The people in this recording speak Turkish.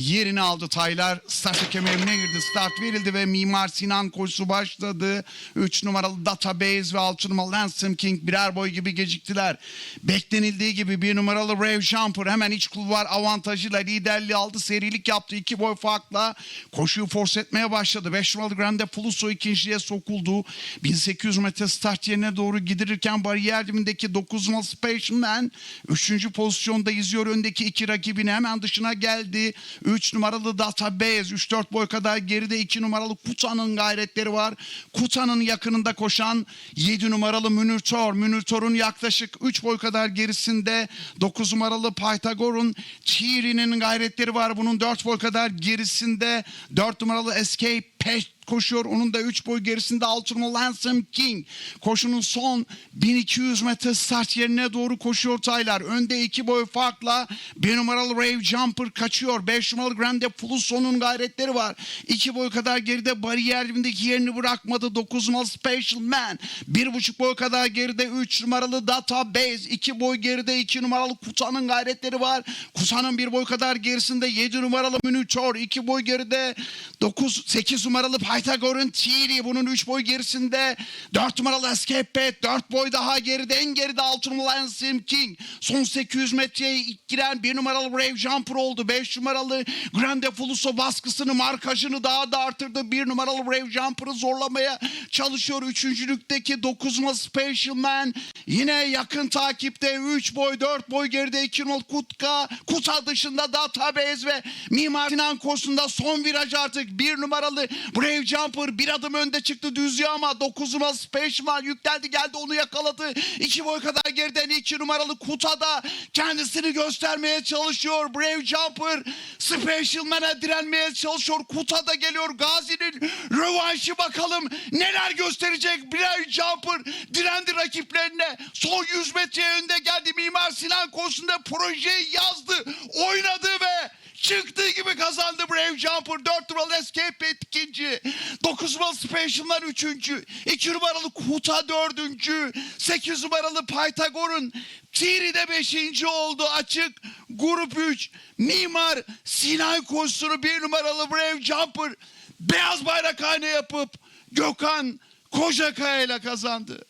yerini aldı Taylar. Start kemerine girdi. Start verildi ve Mimar Sinan koşusu başladı. 3 numaralı Database ve 6 numaralı Lansing King birer boy gibi geciktiler. Beklenildiği gibi 1 numaralı Rave Jumper hemen iç kulvar avantajıyla liderliği aldı. Serilik yaptı. 2 boy farkla koşuyu force etmeye başladı. 5 numaralı Grande Flusso ikinciye sokuldu. 1800 metre start yerine doğru gidirirken bariyer dibindeki 9 numaralı Spaceman 3. pozisyonda izliyor. Öndeki iki rakibini hemen dışına geldi. 3 numaralı Database 3-4 boy kadar geride 2 numaralı Kuta'nın gayretleri var. Kuta'nın yakınında koşan 7 numaralı Münir Tor. Münir Tor'un yaklaşık 3 boy kadar gerisinde 9 numaralı Pythagor'un Chiri'nin gayretleri var. Bunun 4 boy kadar gerisinde 4 numaralı Escape Pest koşuyor. Onun da 3 boy gerisinde 6 numaralı Handsome King. Koşunun son 1200 metre start yerine doğru koşuyor Taylar. Önde 2 boy farkla 1 numaralı Rave Jumper kaçıyor. 5 numaralı Grande Flusso'nun gayretleri var. 2 boy kadar geride bariyer dibindeki yerini bırakmadı. 9 numaralı Special Man. 1,5 boy kadar geride 3 numaralı Database. 2 boy geride 2 numaralı Kuta'nın gayretleri var. Kuta'nın 1 boy kadar gerisinde 7 numaralı Münüçor. 2 boy geride 9 8 numaralı Pythagor'un Thierry. Bunun 3 boy gerisinde 4 numaralı Escape Pet. 4 boy daha geride. En geride 6 numaralı Ensim King. Son 800 metreye ilk giren 1 numaralı Brave Jumper oldu. 5 numaralı Grande Flusso baskısını markajını daha da artırdı. 1 numaralı Brave Jumper'ı zorlamaya çalışıyor. Üçüncülükteki 9 numaralı Special Man. Yine yakın takipte 3 boy 4 boy geride 2 numaralı Kutka. Kuta dışında Database ve Mimar Sinan koşusunda son viraj artık. 1 numaralı Brave Jumper bir adım önde çıktı düzlüğe ama 9 numaralı Special Man yükseldi geldi onu yakaladı. 2 boy kadar geriden 2 numaralı Kuta'da kendisini göstermeye çalışıyor. Brave Jumper Special Man'e direnmeye çalışıyor. Kuta'da geliyor. Gazi'nin rövanşı bakalım neler gösterecek. Brave Jumper direndi rakiplerine. Son 100 metreye önde geldi. Mimar Sinan koşusunda projeyi yazdı. Oynadı ve Çıktığı gibi kazandı Brave Jumper. 4 numaralı Escape ikinci. 9 numaralı Special'lar üçüncü. 2 numaralı Kuta dördüncü. 8 numaralı Pythagor'un Tiri de beşinci oldu. Açık grup 3. Mimar Sinan koşusunu 1 numaralı Brave Jumper beyaz bayrak hane yapıp Gökhan Kocakaya ile kazandı.